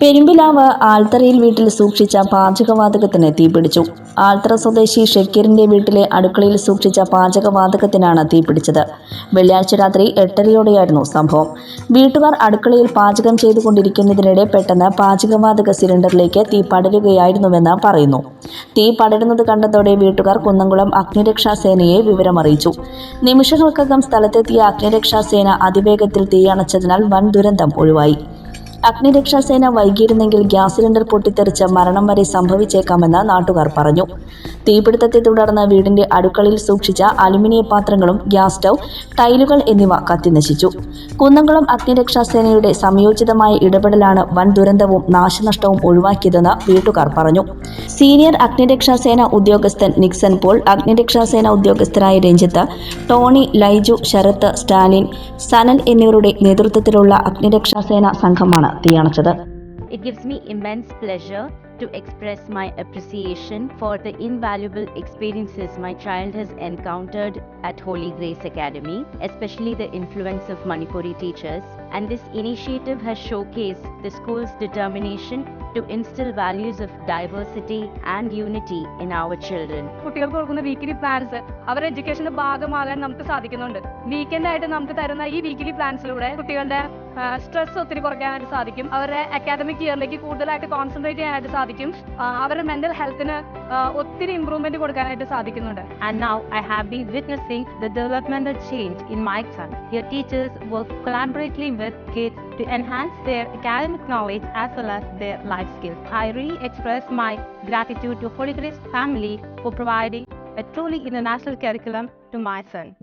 പെരുമ്പിലാവ് ആൽത്തറയിൽ വീട്ടിൽ സൂക്ഷിച്ച പാചകവാതകത്തിന് തീപിടിച്ചു ആൽത്തറ സ്വദേശി ഷക്കീറിന്റെ വീട്ടിലെ അടുക്കളയിൽ സൂക്ഷിച്ച പാചകവാതകത്തിനാണ് തീപിടിച്ചത് വെള്ളിയാഴ്ച രാത്രി എട്ടരയോടെയായിരുന്നു സംഭവം. വീട്ടുകാർ അടുക്കളയിൽ പാചകം ചെയ്തുകൊണ്ടിരിക്കുന്നതിനിടെ പെട്ടെന്ന് പാചകവാതക സിലിണ്ടറിലേക്ക് തീ പടരുകയായിരുന്നുവെന്ന് പറയുന്നു. തീ പടരുന്നത് കണ്ടതോടെ വീട്ടുകാർ കുന്നംകുളം അഗ്നിരക്ഷാ സേനയെ വിവരമറിയിച്ചു. നിമിഷങ്ങൾക്കകം സ്ഥലത്തെത്തിയ അഗ്നിരക്ഷാ സേന അതിവേഗത്തിൽ തീയണച്ചതിനാൽ വൻ ദുരന്തം ഒഴിവായി. അഗ്നിരക്ഷാസേന വൈകിയിരുന്നെങ്കിൽ ഗ്യാസ് സിലിണ്ടർ പൊട്ടിത്തെറിച്ച് മരണം വരെ സംഭവിച്ചേക്കാമെന്ന് നാട്ടുകാർ പറഞ്ഞു. തീപിടുത്തത്തെ തുടർന്ന് വീടിന്റെ അടുക്കളയിൽ സൂക്ഷിച്ച അലുമിനിയ പാത്രങ്ങളും ഗ്യാസ് സ്റ്റൗ ടൈലുകൾ എന്നിവ കത്തിനശിച്ചു. കുന്നംകുളം അഗ്നിരക്ഷാസേനയുടെ സംയോജിതമായ ഇടപെടലാണ് വൻ ദുരന്തവും നാശനഷ്ടവും ഒഴിവാക്കിയതെന്ന് വീട്ടുകാർ പറഞ്ഞു. സീനിയർ അഗ്നിരക്ഷാസേന ഉദ്യോഗസ്ഥൻ നിക്സൺ പോൾ അഗ്നിരക്ഷാസേന ഉദ്യോഗസ്ഥരായ രഞ്ജിത്ത് ടോണി ലൈജു ശരത്ത് സ്റ്റാലിൻ സനൽ എന്നിവരുടെ നേതൃത്വത്തിലുള്ള അഗ്നിരക്ഷാസേന സംഘമാണ് തീയണച്ചത് It gives me immense pleasure to express my appreciation for the invaluable experiences my child has encountered at Holy Grace Academy, especially the influence of Manipuri teachers. And this initiative has showcased the school's determination to instill values of diversity and unity in our children. കുട്ടികൾക്ക് കൊടുക്കുന്ന weekly plans അവരുടെ എഡ്യൂക്കേഷന്റെ ഭാഗമാകാൻ നമുക്ക് സാധിക്കുന്നുണ്ട് weekend ആയിട്ട് നമുക്ക് തരുന്ന ഈ വീക്കിലി പ്ലാൻസിലൂടെ കുട്ടികളുടെ സ്ട്രെസ് ഒത്തിരി കുറയ്ക്കാനായിട്ട് സാധിക്കും അവരുടെ അക്കാദമിക് ഇയറിലേക്ക് കൂടുതലായിട്ട് കോൺസെൻട്രേറ്റ് ചെയ്യാനായിട്ട് സാധിക്കും അവരുടെ മെന്റൽ ഹെൽത്തിന് ഒത്തിരി ഇംപ്രൂവ്മെന്റ് കൊടുക്കാനായിട്ട് സാധിക്കുന്നുണ്ട് And now I have been witnessing the developmental change in my son. Here teachers work collaboratively with kids to enhance their academic knowledge as well as their life skills. I re-express my gratitude to Holy Grace family for providing a truly international curriculum to my son.